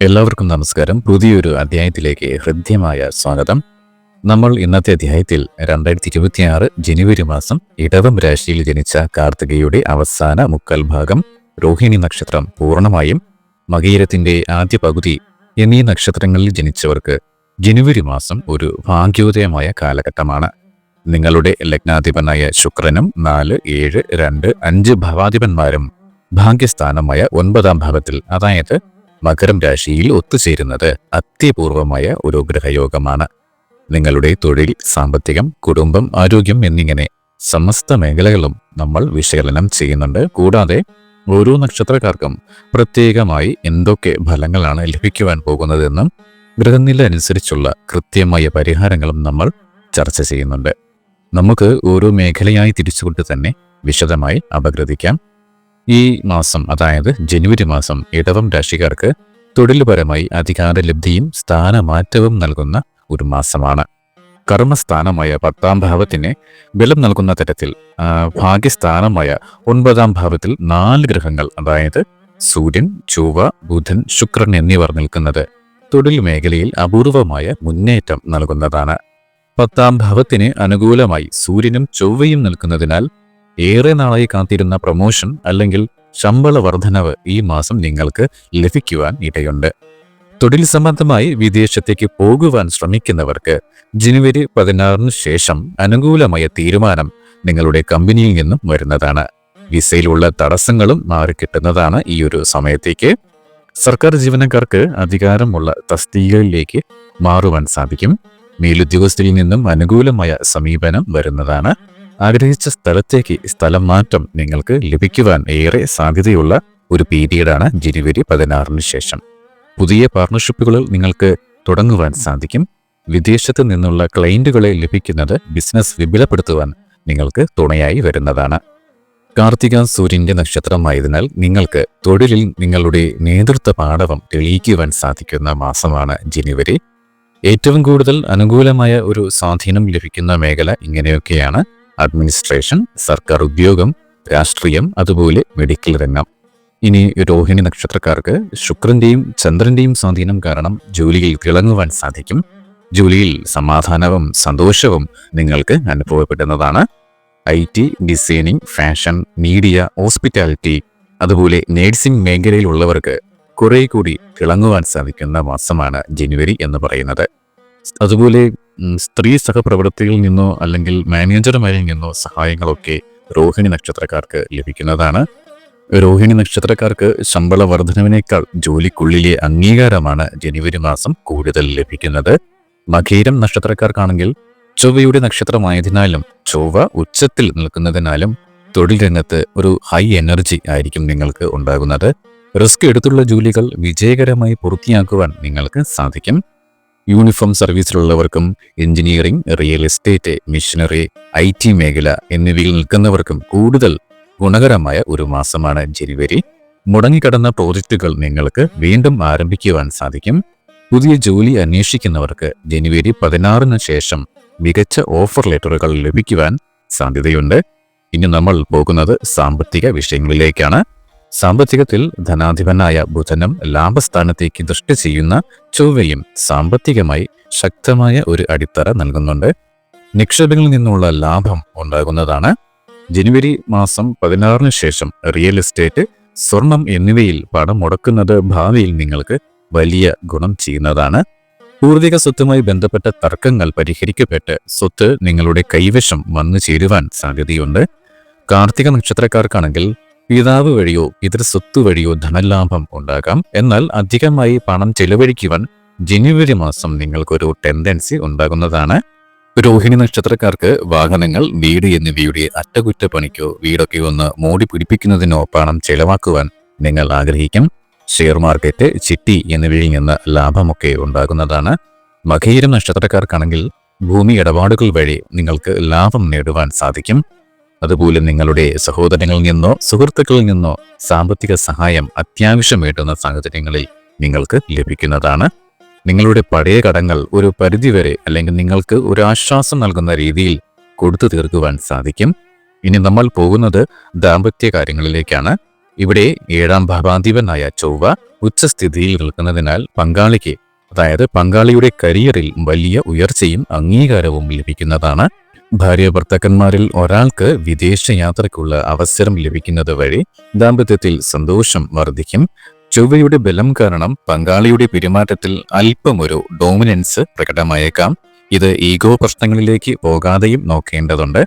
എല്ലാവർക്കും നമസ്കാരം. പുതിയൊരു അധ്യായത്തിലേക്ക് ഹൃദ്യമായ സ്വാഗതം. നമ്മൾ ഇന്നത്തെ അധ്യായത്തിൽ രണ്ടായിരത്തി ഇരുപത്തിയാറ് ജനുവരി മാസം ഇടവം രാശിയിൽ ജനിച്ച കാർത്തികയുടെ അവസാന മുക്കൽ ഭാഗം രോഹിണി നക്ഷത്രം പൂർണമായും മകീരത്തിന്റെ ആദ്യ പകുതി എന്നീ നക്ഷത്രങ്ങളിൽ ജനിച്ചവർക്ക് ജനുവരി മാസം ഒരു ഭാഗ്യോദയമായ കാലഘട്ടമാണ്. നിങ്ങളുടെ ലഗ്നാധിപനായ ശുക്രനും നാല് ഏഴ് രണ്ട് അഞ്ച് ഭവാധിപന്മാരും ഭാഗ്യസ്ഥാനമായ ഒൻപതാം ഭാവത്തിൽ അതായത് മകരം രാശിയിൽ ഒത്തുചേരുന്നത് അത്യപൂർവമായ ഒരു ഗ്രഹയോഗമാണ്. നിങ്ങളുടെ തൊഴിൽ സാമ്പത്തികം കുടുംബം ആരോഗ്യം എന്നിങ്ങനെ സമസ്ത മേഖലകളും നമ്മൾ വിശകലനം ചെയ്യുന്നുണ്ട്. കൂടാതെ ഓരോ നക്ഷത്രക്കാർക്കും പ്രത്യേകമായി എന്തൊക്കെ ഫലങ്ങളാണ് ലഭിക്കുവാൻ പോകുന്നതെന്നും ഗ്രഹനില അനുസരിച്ചുള്ള കൃത്യമായ പരിഹാരങ്ങളും നമ്മൾ ചർച്ച ചെയ്യുന്നുണ്ട്. നമുക്ക് ഓരോ മേഖലയായി തിരിച്ചുകൊണ്ട് തന്നെ വിശദമായി അപഗ്രഥിക്കാം. ഈ മാസം അതായത് ജനുവരി മാസം ഇടവം രാശിക്കാർക്ക് തൊഴിൽപരമായി അധികാരലബ്ധിയും സ്ഥാനമാറ്റവും നൽകുന്ന ഒരു മാസമാണ്. കർമ്മസ്ഥാനമായ പത്താം ഭാവത്തിന് ബലം നൽകുന്ന തരത്തിൽ ഭാഗ്യസ്ഥാനമായ ഒൻപതാം ഭാവത്തിൽ നാല് ഗ്രഹങ്ങൾ അതായത് സൂര്യൻ ചൊവ്വ ബുധൻ ശുക്രൻ എന്നിവർ നിൽക്കുന്നത് തൊഴിൽ മേഖലയിൽ അപൂർവമായ മുന്നേറ്റം നൽകുന്നതാണ്. പത്താം ഭാവത്തിന് അനുകൂലമായി സൂര്യനും ചൊവ്വയും നിൽക്കുന്നതിനാൽ ഏറെ നാളായി കാത്തിരുന്ന പ്രൊമോഷൻ അല്ലെങ്കിൽ ശമ്പള വർധനവ് ഈ മാസം നിങ്ങൾക്ക് ലഭിക്കുവാൻ ഇടയുണ്ട്. തൊഴിൽ സംബന്ധമായി വിദേശത്തേക്ക് പോകുവാൻ ശ്രമിക്കുന്നവർക്ക് ജനുവരി പതിനാറിന് ശേഷം അനുകൂലമായ തീരുമാനം നിങ്ങളുടെ കമ്പനിയിൽ നിന്നും വരുന്നതാണ്. വിസയിലുള്ള തടസ്സങ്ങളും മാറിക്കിട്ടുന്നതാണ് ഈ ഒരു സമയത്തേക്ക്. സർക്കാർ ജീവനക്കാർക്ക് അധികാരമുള്ള തസ്തികകളിലേക്ക് മാറുവാൻ സാധിക്കും. മേലുദ്യോഗസ്ഥരിൽ നിന്നും അനുകൂലമായ സമീപനം വരുന്നതാണ്. ആഗ്രഹിച്ച സ്ഥലത്തേക്ക് സ്ഥലം മാറ്റം നിങ്ങൾക്ക് ലഭിക്കുവാൻ ഏറെ സാധ്യതയുള്ള ഒരു പീരീഡാണ് ജനുവരി പതിനാറിന് ശേഷം. പുതിയ പാർട്ണർഷിപ്പുകളിൽ നിങ്ങൾക്ക് തുടങ്ങുവാൻ സാധിക്കും. വിദേശത്ത് നിന്നുള്ള ക്ലയന്റുകളെ ലഭിക്കുന്നത് ബിസിനസ് വിപുലപ്പെടുത്തുവാൻ നിങ്ങൾക്ക് തുണയായി വരുന്നതാണ്. കാർത്തിക സൂര്യന്റെ നക്ഷത്രമായതിനാൽ നിങ്ങൾക്ക് തൊഴിലിൽ നിങ്ങളുടെ നേതൃത്വ പാഠവം തെളിയിക്കുവാൻ സാധിക്കുന്ന മാസമാണ് ജനുവരി. ഏറ്റവും കൂടുതൽ അനുകൂലമായ ഒരു സ്വാധീനം ലഭിക്കുന്ന മേഖല ഇങ്ങനെയൊക്കെയാണ്. അഡ്മിനിസ്ട്രേഷൻ സർക്കാർ ഉദ്യോഗം രാഷ്ട്രീയം അതുപോലെ മെഡിക്കൽ രംഗം. ഇനി രോഹിണി നക്ഷത്രക്കാർക്ക് ശുക്രന്റെയും ചന്ദ്രന്റെയും സ്വാധീനം കാരണം ജോലിയിൽ തിളങ്ങുവാൻ സാധിക്കും. ജോലിയിൽ സമാധാനവും സന്തോഷവും നിങ്ങൾക്ക് അനുഭവപ്പെടുന്നതാണ്. I T designing fashion media hospitality അതുപോലെ നേഴ്സിംഗ് മേഖലയിലുള്ളവർക്ക് കുറെ കൂടി തിളങ്ങുവാൻ സാധിക്കുന്ന മാസമാണ് ജനുവരി എന്ന് പറയുന്നത്. അതുപോലെ സ്ത്രീ സഹപ്രവൃത്തിയിൽ നിന്നോ അല്ലെങ്കിൽ മാനേജർമാരിൽ നിന്നോ സഹായങ്ങളൊക്കെ രോഹിണി നക്ഷത്രക്കാർക്ക് ലഭിക്കുന്നതാണ്. രോഹിണി നക്ഷത്രക്കാർക്ക് ശമ്പള വർധനവിനേക്കാൾ ജോലിക്കുള്ളിലെ അംഗീകാരമാണ് ജനുവരി മാസം കൂടുതൽ ലഭിക്കുന്നത്. മകീരം നക്ഷത്രക്കാർക്കാണെങ്കിൽ ചൊവ്വയുടെ നക്ഷത്രമായതിനാലും ചൊവ്വ ഉച്ചത്തിൽ നിൽക്കുന്നതിനാലും തൊഴിൽ രംഗത്ത് ഒരു ഹൈ എനർജി ആയിരിക്കും നിങ്ങൾക്ക് ഉണ്ടാകുന്നത്. റിസ്ക് എടുത്തുള്ള ജോലികൾ വിജയകരമായി പൂർത്തിയാക്കുവാൻ നിങ്ങൾക്ക് സാധിക്കും. Uniform സർവീസിലുള്ളവർക്കും engineering real estate missionary I T മേഖല എന്നിവയിൽ നിൽക്കുന്നവർക്കും കൂടുതൽ ഗുണകരമായ ഒരു മാസമാണ് ജനുവരി. മുടങ്ങിക്കിടന്ന പ്രോജക്റ്റുകൾ നിങ്ങൾക്ക് വീണ്ടും ആരംഭിക്കുവാൻ സാധിക്കും. പുതിയ ജോലി അന്വേഷിക്കുന്നവർക്ക് ജനുവരി പതിനാറിന് ശേഷം മികച്ച ഓഫർ ലെറ്ററുകൾ ലഭിക്കുവാൻ സാധ്യതയുണ്ട്. ഇനി നമ്മൾ പോകുന്നത് സാമ്പത്തിക വിഷയങ്ങളിലേക്കാണ്. സാമ്പത്തികത്തിൽ ധനാധിപനായ ബുധനും ലാഭസ്ഥാനത്തേക്ക് ദൃഷ്ടി ചെയ്യുന്ന ചൊവ്വയും സാമ്പത്തികമായി ശക്തമായ ഒരു അടിത്തറ നൽകുന്നുണ്ട്. നിക്ഷേപങ്ങളിൽ നിന്നുള്ള ലാഭം ഉണ്ടാകുന്നതാണ്. ജനുവരി മാസം പതിനാറിന് ശേഷം റിയൽ എസ്റ്റേറ്റ് സ്വർണം എന്നിവയിൽ പണം മുടക്കുന്നത് ഭാവിയിൽ നിങ്ങൾക്ക് വലിയ ഗുണം ചെയ്യുന്നതാണ്. പൂർവിക സ്വത്തുമായി ബന്ധപ്പെട്ട തർക്കങ്ങൾ പരിഹരിക്കപ്പെട്ട് സ്വത്ത് നിങ്ങളുടെ കൈവശം വന്നു ചേരുവാൻ സാധ്യതയുണ്ട്. കാർത്തിക നക്ഷത്രക്കാർക്കാണെങ്കിൽ പിതാവ് വഴിയോ ഇതര സ്വത്ത് വഴിയോ ധനലാഭം ഉണ്ടാകാം. എന്നാൽ അധികമായി പണം ചെലവഴിക്കുവാൻ ജനുവരി മാസം നിങ്ങൾക്കൊരു ടെൻഡൻസി ഉണ്ടാകുന്നതാണ്. രോഹിണി നക്ഷത്രക്കാർക്ക് വാഹനങ്ങൾ വീട് എന്നിവയുടെ അറ്റകുറ്റപ്പണിക്കോ വീടൊക്കെ ഒന്ന് മോടി പിടിപ്പിക്കുന്നതിനോ പണം ചെലവാക്കുവാൻ നിങ്ങൾ ആഗ്രഹിക്കും. ഷെയർ മാർക്കറ്റ് ചിട്ടി എന്നിവയിൽ നിന്ന് ലാഭമൊക്കെ ഉണ്ടാകുന്നതാണ്. മകീരം നക്ഷത്രക്കാർക്കാണെങ്കിൽ ഭൂമി ഇടപാടുകൾ വഴി നിങ്ങൾക്ക് ലാഭം നേടുവാൻ സാധിക്കും. അതുപോലെ നിങ്ങളുടെ സഹോദരങ്ങളിൽ നിന്നോ സുഹൃത്തുക്കളിൽ നിന്നോ സാമ്പത്തിക സഹായം അത്യാവശ്യം വേണ്ടുന്ന സാഹചര്യങ്ങളിൽ നിങ്ങൾക്ക് ലഭിക്കുന്നതാണ്. നിങ്ങളുടെ പഴയ കടങ്ങൾ ഒരു പരിധിവരെ അല്ലെങ്കിൽ നിങ്ങൾക്ക് ഒരു ആശ്വാസം നൽകുന്ന രീതിയിൽ കൊടുത്തു തീർക്കുവാൻ സാധിക്കും. ഇനി നമ്മൾ പോകുന്നത് ദാമ്പത്യ കാര്യങ്ങളിലേക്കാണ്. ഇവിടെ ഏഴാം ഭാവാധിപനായ ചൊവ്വ ഉച്ചസ്ഥിതിയിൽ നിൽക്കുന്നതിനാൽ പങ്കാളിക്ക് അതായത് പങ്കാളിയുടെ കരിയറിൽ വലിയ ഉയർച്ചയും അംഗീകാരവും ലഭിക്കുന്നതാണ്. ഭാര്യ ഭർത്താക്കന്മാരിൽ ഒരാൾക്ക് വിദേശ യാത്രയ്ക്കുള്ള അവസരം ലഭിക്കുന്നത് വഴി ദാമ്പത്യത്തിൽ സന്തോഷം വർദ്ധിക്കും. ചൊവ്വയുടെ ബലം കാരണം പങ്കാളിയുടെ പെരുമാറ്റത്തിൽ അല്പമൊരു ഡോമിനൻസ് പ്രകടമായേക്കാം. ഇത് ഈഗോ പ്രശ്നങ്ങളിലേക്ക് പോകാതെയും നോക്കേണ്ടതുണ്ട്.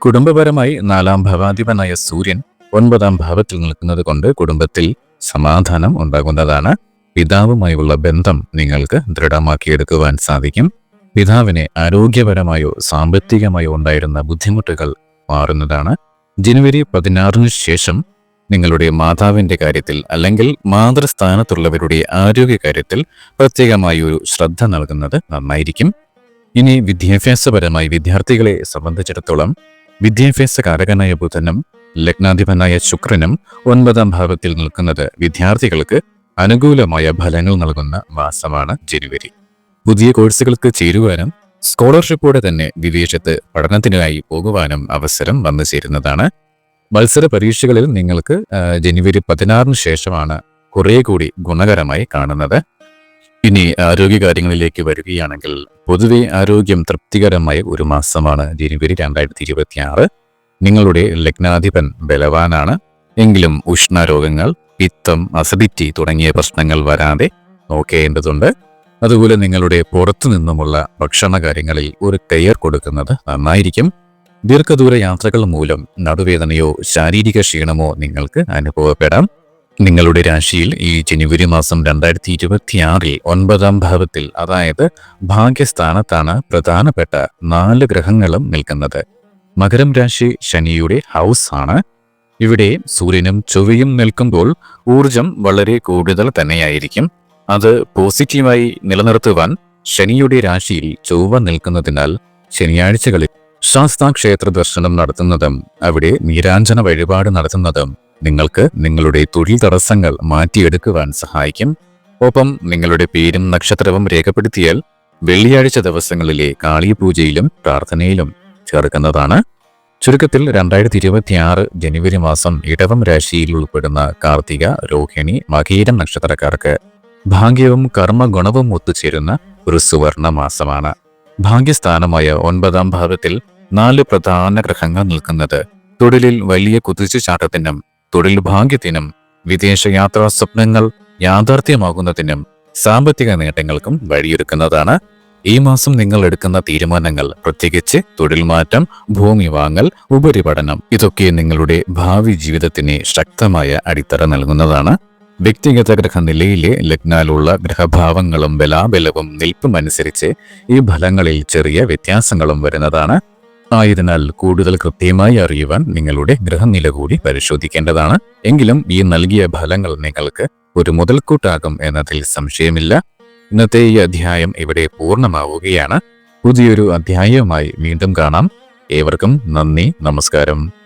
കുടുംബപരമായി നാലാം ഭവാധിപനായ സൂര്യൻ ഒൻപതാം ഭാവത്തിൽ നിൽക്കുന്നത് കൊണ്ട് കുടുംബത്തിൽ സമാധാനം ഉണ്ടാകുന്നതാണ്. പിതാവുമായുള്ള ബന്ധം നിങ്ങൾക്ക് ദൃഢമാക്കിയെടുക്കുവാൻ സാധിക്കും. പിതാവിന് ആരോഗ്യപരമായോ സാമ്പത്തികമായോ ഉണ്ടായിരുന്ന ബുദ്ധിമുട്ടുകൾ മാറുന്നതാണ്. ജനുവരി പതിനാറിന് ശേഷം നിങ്ങളുടെ മാതാവിന്റെ കാര്യത്തിൽ അല്ലെങ്കിൽ മാതൃസ്ഥാനത്തുള്ളവരുടെ ആരോഗ്യ കാര്യത്തിൽ പ്രത്യേകമായി ഒരു ശ്രദ്ധ നൽകുന്നത് നന്നായിരിക്കും. ഇനി വിദ്യാഭ്യാസപരമായി വിദ്യാർത്ഥികളെ സംബന്ധിച്ചിടത്തോളം വിദ്യാഭ്യാസ കാരകനായ ബുധനും ലഗ്നാധിപനായ ശുക്രനും ഒൻപതാം ഭാവത്തിൽ നിൽക്കുന്നത് വിദ്യാർത്ഥികൾക്ക് അനുകൂലമായ ഫലങ്ങൾ നൽകുന്ന മാസമാണ് ജനുവരി. പുതിയ കോഴ്സുകൾക്ക് ചേരുവാനും സ്കോളർഷിപ്പോടെ തന്നെ വിദേശത്ത് പഠനത്തിനായി പോകുവാനും അവസരം വന്നു ചേരുന്നതാണ്. മത്സര പരീക്ഷകളിൽ നിങ്ങൾക്ക് ജനുവരി പതിനാറിന് ശേഷമാണ് കുറെ കൂടി ഗുണകരമായി കാണുന്നത്. ഇനി ആരോഗ്യകാര്യങ്ങളിലേക്ക് വരികയാണെങ്കിൽ പൊതുവെ ആരോഗ്യം തൃപ്തികരമായ ഒരു മാസമാണ് ജനുവരി രണ്ടായിരത്തി ഇരുപത്തിയാറ് നിങ്ങളുടെ ലഗ്നാധിപൻ ബലവാനാണ്. എങ്കിലും ഉഷ്ണരോഗങ്ങൾ പിത്തം അസിഡിറ്റി തുടങ്ങിയ പ്രശ്നങ്ങൾ വരാതെ നോക്കേണ്ടതുണ്ട്. അതുപോലെ നിങ്ങളുടെ പുറത്തു നിന്നുമുള്ള ഭക്ഷണ കാര്യങ്ങളിൽ ഒരു കെയർ കൊടുക്കുന്നത് നന്നായിരിക്കും. ദീർഘദൂര യാത്രകൾ മൂലം നടുവേദനയോ ശാരീരിക ക്ഷീണമോ നിങ്ങൾക്ക് അനുഭവപ്പെടാം. നിങ്ങളുടെ രാശിയിൽ ഈ ജനുവരി മാസം രണ്ടായിരത്തി ഇരുപത്തിയാറിൽ ഒൻപതാം ഭാവത്തിൽ അതായത് ഭാഗ്യസ്ഥാനത്താണ് പ്രധാനപ്പെട്ട നാല് ഗ്രഹങ്ങളും നിൽക്കുന്നത്. മകരം രാശി ശനിയുടെ ഹൗസ് ആണ്. ഇവിടെ സൂര്യനും ചൊവ്വയും നിൽക്കുമ്പോൾ ഊർജം വളരെ കൂടുതൽ തന്നെയായിരിക്കും. അത് പോസിറ്റീവായി നിലനിർത്തുവാൻ ശനിയുടെ രാശിയിൽ ചൊവ്വ നിൽക്കുന്നതിനാൽ ശനിയാഴ്ചകളിൽ ശാസ്താക്ഷേത്ര ദർശനം നടത്തുന്നതും അവിടെ നീരാഞ്ജന വഴിപാട് നടത്തുന്നതും നിങ്ങൾക്ക് നിങ്ങളുടെ തൊഴിൽ തടസ്സങ്ങൾ മാറ്റിയെടുക്കുവാൻ സഹായിക്കും. ഒപ്പം നിങ്ങളുടെ പേരും നക്ഷത്രവും രേഖപ്പെടുത്തിയാൽ വെള്ളിയാഴ്ച ദിവസങ്ങളിലെ കാളിപൂജയിലും പ്രാർത്ഥനയിലും ചേർക്കുന്നതാണ്. ചുരുക്കത്തിൽ രണ്ടായിരത്തി ഇരുപത്തിയാറ് ജനുവരി മാസം ഇടവം രാശിയിൽ ഉൾപ്പെടുന്ന കാർത്തിക രോഹിണി മകീരം നക്ഷത്രക്കാർക്ക് ഭാഗ്യവും കർമ്മഗുണവും ഒത്തുചേരുന്ന ഒരു സുവർണ മാസമാണ് ഭാഗ്യസ്ഥാനമായ ഒൻപതാം ഭാവത്തിൽ നാല് പ്രധാന ഗ്രഹങ്ങൾ നിൽക്കുന്നത്. തൊഴിലിൽ വലിയ കുതിച്ചുചാട്ടത്തിനും തൊഴിൽ ഭാഗ്യത്തിനും വിദേശയാത്രാ സ്വപ്നങ്ങൾ യാഥാർത്ഥ്യമാകുന്നതിനും സാമ്പത്തിക നേട്ടങ്ങൾക്കും വഴിയൊരുക്കുന്നതാണ്. ഈ മാസം നിങ്ങൾ എടുക്കുന്ന തീരുമാനങ്ങൾ പ്രത്യേകിച്ച് തൊഴിൽ മാറ്റം ഭൂമി വാങ്ങൽ ഉപരിപഠനം ഇതൊക്കെ നിങ്ങളുടെ ഭാവി ജീവിതത്തിന് ശക്തമായ അടിത്തറ നൽകുന്നതാണ്. വ്യക്തിഗത ഗ്രഹനിലയിലെ ലഗ്നാലുള്ള ഗ്രഹഭാവങ്ങളും ബലാബലവും നിൽപ്പും അനുസരിച്ച് ഈ ഫലങ്ങളിൽ ചെറിയ വ്യത്യാസങ്ങളും വരുന്നതാണ്. ആയതിനാൽ കൂടുതൽ കൃത്യമായി അറിയുവാൻ നിങ്ങളുടെ ഗ്രഹനില കൂടി പരിശോധിക്കേണ്ടതാണ്. എങ്കിലും ഈ നൽകിയ ഫലങ്ങൾ നിങ്ങൾക്ക് ഒരു മുതൽക്കൂട്ടാകും എന്നതിൽ സംശയമില്ല. ഇന്നത്തെ ഈ അധ്യായം ഇവിടെ പൂർണമാവുകയാണ്. പുതിയൊരു അധ്യായവുമായി വീണ്ടും കാണാം. ഏവർക്കും നന്ദി നമസ്കാരം.